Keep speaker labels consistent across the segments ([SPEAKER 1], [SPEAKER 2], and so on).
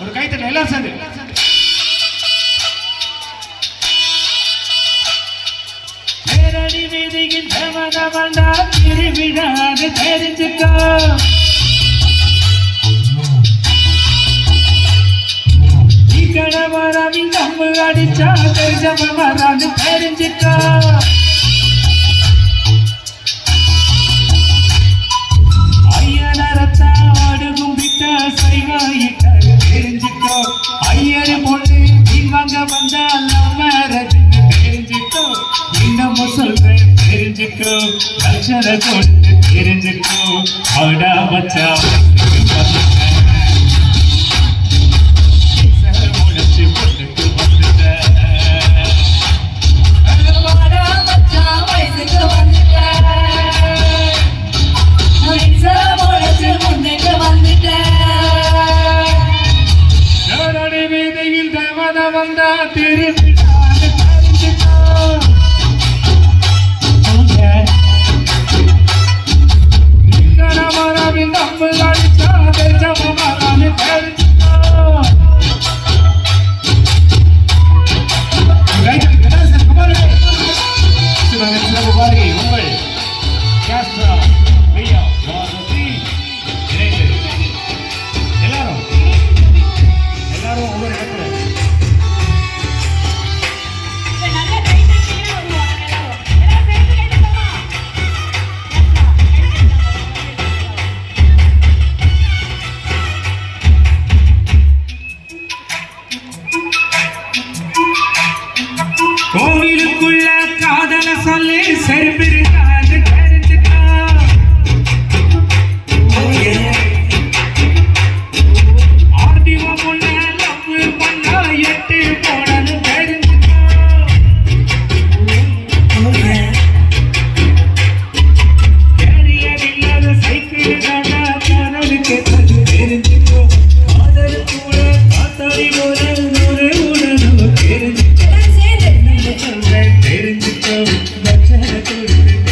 [SPEAKER 1] ஒரு கைத்தட்டை எல்லாரும் சேர்ந்து. பேரடி வீதியின் தேவதவண்டா திருவிழாது தெரிஞ்சுக்கோ. எவன் வரான்னு தெரிஞ்சுக்கா ஐயனரத்தாடு கும்பிட்ட சைவாயிட்ட தெரிஞ்சுக்கோ ஐயரு பொண்ணு
[SPEAKER 2] வாங்க வந்தால்
[SPEAKER 1] நம்ம தெரிஞ்சுக்கோ இன்னமும் சொல்றேன் தெரிஞ்சுக்கோ கல்ச்சரை கொடுத்து தெரிஞ்சுக்கோ அடா மச்சா എടുത്ത് വിട്ടിട്ട്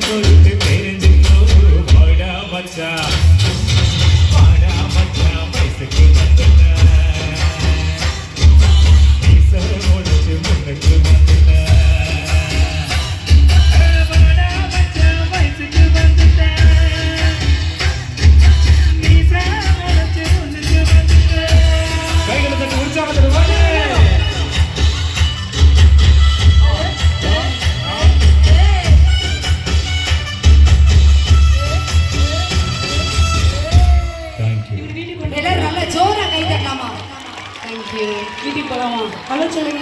[SPEAKER 1] ஆமா. தேங்க்யூ
[SPEAKER 2] வீட்டுக்கு போகலாமா ஹலோ சொல்லுங்க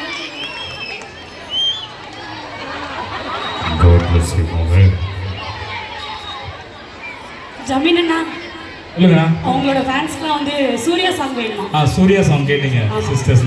[SPEAKER 2] அவங்களோட வந்து சூர்யா சாங் வேணுமா?
[SPEAKER 3] சூர்யா சாங் கேட்டீங்க சிஸ்டர்ஸ்